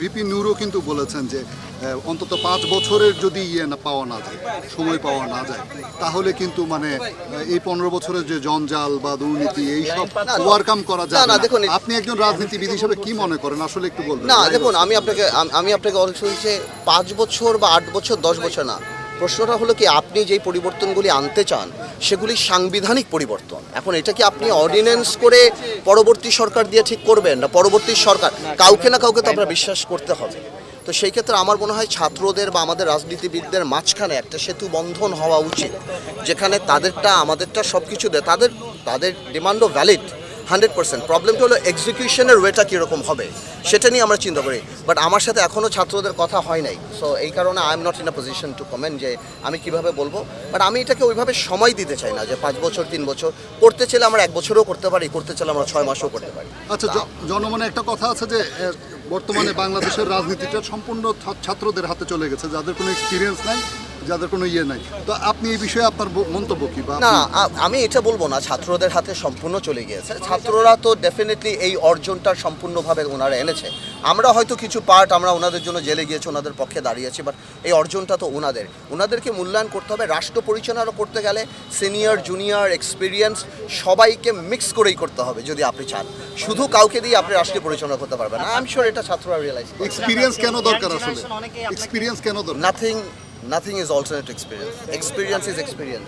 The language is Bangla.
ভিপি নুরও কিন্তু বলেছেন যে অন্তত পাঁচ বছরের যদি ইয়ে না পাওয়া না যায় সময় পাওয়া না যায় তাহলে কিন্তু মানে এই পনেরো বছরের যে জঞ্জাল বা দুর্নীতি এই সব ওয়ারকাম করা যায় না, না। দেখুন, আপনি একজন রাজনীতিবিদ হিসেবে কি মনে করেন? আসলে একটু বলবেন। না দেখুন আমি আপনাকে আমি আপনাকে অনেক শুনছি পাঁচ বছর বা আট বছর দশ বছর না। প্রশ্নটা হলো কি আপনি যেই পরিবর্তনগুলি আনতে চান সেগুলি সাংবিধানিক পরিবর্তন। এখন এটা কি আপনি অর্ডিন্যান্স করে পরবর্তী সরকার দিয়ে ঠিক করবেন না পরবর্তী সরকার? কাউকে না কাউকে তো আপনার বিশ্বাস করতে হবে। তো সেই ক্ষেত্রে আমার মনে হয় ছাত্রদের বা আমাদের রাজনীতিবিদদের মাঝখানে একটা সেতু বন্ধন হওয়া উচিত যেখানে তাদেরটা আমাদেরটা সব কিছু দেয়। তাদের তাদের ডিমান্ডও ভ্যালিড হান্ড্রেড পার্সেন্ট। প্রবলেমটা হলো এক্সিকিউশনের ওয়েটা কীরকম হবে, সেটা নিয়ে আমরা চিন্তা করি। বাট আমার সাথে এখনও ছাত্রদের কথা হয় নাই। সো এই কারণে I am not in a position to comment যে আমি কীভাবে বলব। বাট আমি এটাকে ওইভাবে সময় দিতে চাই না যে পাঁচ বছর, তিন বছর। করতে চাইলে আমরা এক বছরও করতে পারি, করতে চাইলে আমরা ছয় মাসও করতে পারি। আচ্ছা জনমনে একটা কথা আছে যে বর্তমানে বাংলাদেশের রাজনীতিটা সম্পূর্ণ ছাত্রদের হাতে চলে গেছে, যাদের কোনো এক্সপিরিয়েন্স নাই। যাদের কোনো ইয়ে নাই। তো আপনি এই বিষয়ে আপনার মন্তব্য কি না আমি এটা বলব না ছাত্রদের হাতে সম্পূর্ণ চলে গিয়েছে। ছাত্ররা তো ডেফিনেটলি এই অর্জনটা সম্পূর্ণভাবে ওনারা এনেছে। আমরা হয়তো কিছু পার্ট আমরা ওনাদের জন্য জেলে গিয়েছি ওনাদের পক্ষে দাঁড়িয়েছি বাট এই অর্জনটা তো ওনাদের। ওনাদেরকে মূল্যায়ন করতে হবে রাষ্ট্র পরিচালনা করতে গেলে সিনিয়র জুনিয়র এক্সপিরিয়েন্স সবাইকে মিক্স করেই করতে হবে যদি আপনি চান। শুধু কাউকে দিয়ে আপনি রাষ্ট্রীয় পরিচালনা করতে পারবেন না। আই শিওর এটা ছাত্ররা রিয়েলাইজ এক্সপিরিয়েন্স কেন দরকার আসলে? এক্সপিরিয়েন্স কেন দরকার? Nothing nothing is also experience experience is experience